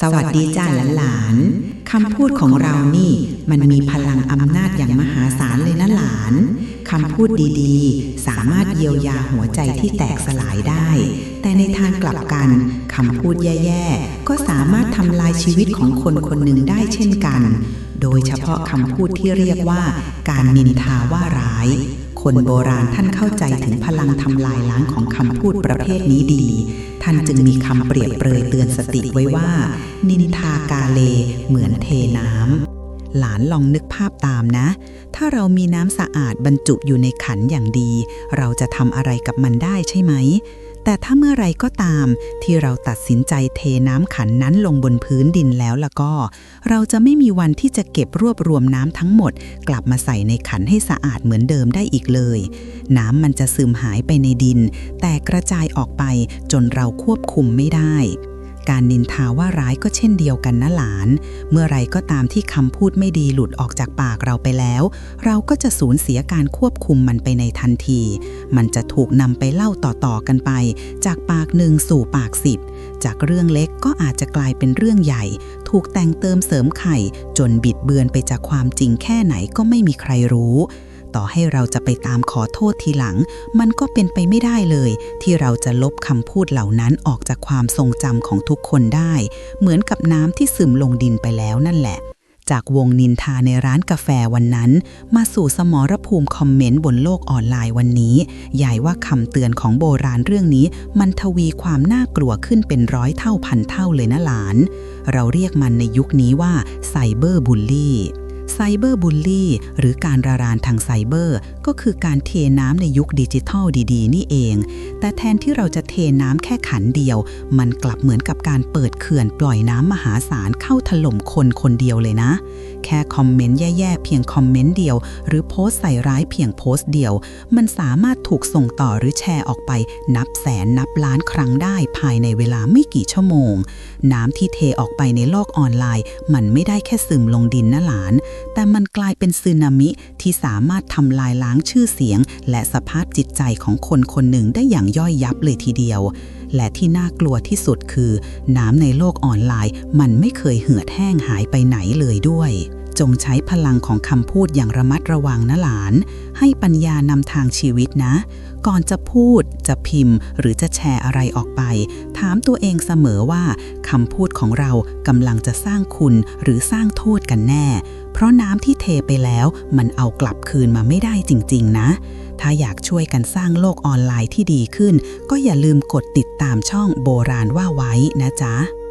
สวัสดีจ้าหลานๆคำพูดของเรานี่มันมีพลังอำนาจอย่างมหาศาลเลยนะหลานคำพูดดีๆ สามารถเยียวยาหัวใจที่แตกสลายได้ แต่ในทางกลับกันคำพูดแย่ๆ ก็สามารถทำลายชีวิตของคนคนหนึ่งได้เช่นกัน โดยเฉพาะคำพูดที่เรียกว่า การนินทาว่าร้าย คนโบราณท่านเข้าใจถึงพลังทำลายล้างของคำพูดประเภทนี้ดี ท่านจึงมีคำเปรียบเปรยเตือนสติไว้ว่า นินทากาเลเหมือนเทน้ำหลานลองนึกภาพตามนะ ถ้าเรามีน้ำสะอาดบรรจุอยู่ในขันอย่างดี เราจะทำอะไรกับมันได้ใช่ไหม แต่ถ้าเมื่อไรก็ตามที่เราตัดสินใจเทน้ำขันนั้นลงบนพื้นดินแล้วละก็ เราจะไม่มีวันที่จะเก็บรวบรวมน้ำทั้งหมด กลับมาใส่ในขันให้สะอาดเหมือนเดิมได้อีกเลย น้ำมันจะซึมหายไปในดิน แต่กระจายออกไปจนเราควบคุมไม่ได้ การนินทาว่าร้ายก็เช่นเดียวกันนะหลาน เมื่อไรก็ตามที่คำพูดไม่ดีหลุดออกจากปากเราไปแล้ว เราก็จะสูญเสียการควบคุมมันไปในทันที มันจะถูกนำไปเล่าต่อๆกันไป จากปากหนึ่งสู่ปากสิบ จากเรื่องเล็กก็อาจจะกลายเป็นเรื่องใหญ่ ถูกแต่งเติมเสริมไข่ จนบิดเบือนไปจากความจริงแค่ไหนก็ไม่มีใครรู้ ต่อให้เราจะไปตามขอโทษทีหลัง มันก็เป็นไปไม่ได้เลย ที่เราจะลบคำพูดเหล่านั้นออกจากความทรงจำของทุกคนได้ เหมือนกับน้ำที่ซึมลงดินไปแล้วนั่นแหละจากวงนินทาในร้านกาแฟวันนั้น มาสู่สมรภูมิคอมเมนต์บนโลกออนไลน์วันนี้ยายว่าคำเตือนของโบราณเรื่องนี้ มันทวีความน่ากลัวขึ้นเป็นร้อยเท่าพันเท่าเลยนะหลาน เราเรียกมันในยุคนี้ว่าไซเบอร์บูลลี่ ไซเบอร์บูลลี่หรือการระรานทางไซเบอร์ ก็คือการเทน้ำในยุคดิจิทัลดีๆ นี่เอง แต่แทนที่เราจะเทน้ำแค่ขันเดียว มันกลับเหมือนกับการเปิดเขื่อนปล่อยน้ำมหาศาลเข้าถล่มคนคนเดียวเลยนะ แค่คอมเมนต์แย่ๆ เพียงคอมเมนต์เดียว หรือโพสต์ใส่ร้ายเพียงโพสต์เดียว มันสามารถถูกส่งต่อหรือแชร์ออกไป นับแสนนับล้านครั้งได้ภายในเวลาไม่กี่ชั่วโมง น้ำที่เทออกไปในโลกออนไลน์ มันไม่ได้แค่ซึมลงดินนะหลานแต่มันกลายเป็นสึนามิที่สามารถทำลายล้างชื่อเสียง และสภาพจิตใจของคนคนหนึ่งได้อย่างย่อยยับเลยทีเดียว และที่น่ากลัวที่สุดคือ น้ำในโลกออนไลน์ มันไม่เคยเหือดแห้งหายไปไหนเลยด้วย จงใช้พลังของคำพูดอย่างระมัดระวังนะหลาน ให้ปัญญานำทางชีวิตนะ ก่อนจะพูดจะพิมพ์ หรือจะแชร์อะไรออกไป ถามตัวเองเสมอว่าคำพูดของเรากำลังจะสร้างคุณหรือสร้างโทษกันแน่ เพราะน้ำที่เทไปแล้วมันเอากลับคืนมาไม่ได้จริง ๆ นะ ถ้าอยากช่วยกันสร้างโลกออนไลน์ที่ดีขึ้น ก็อย่าลืมกดติดตามช่องโบราณว่าไว้นะจ๊ะ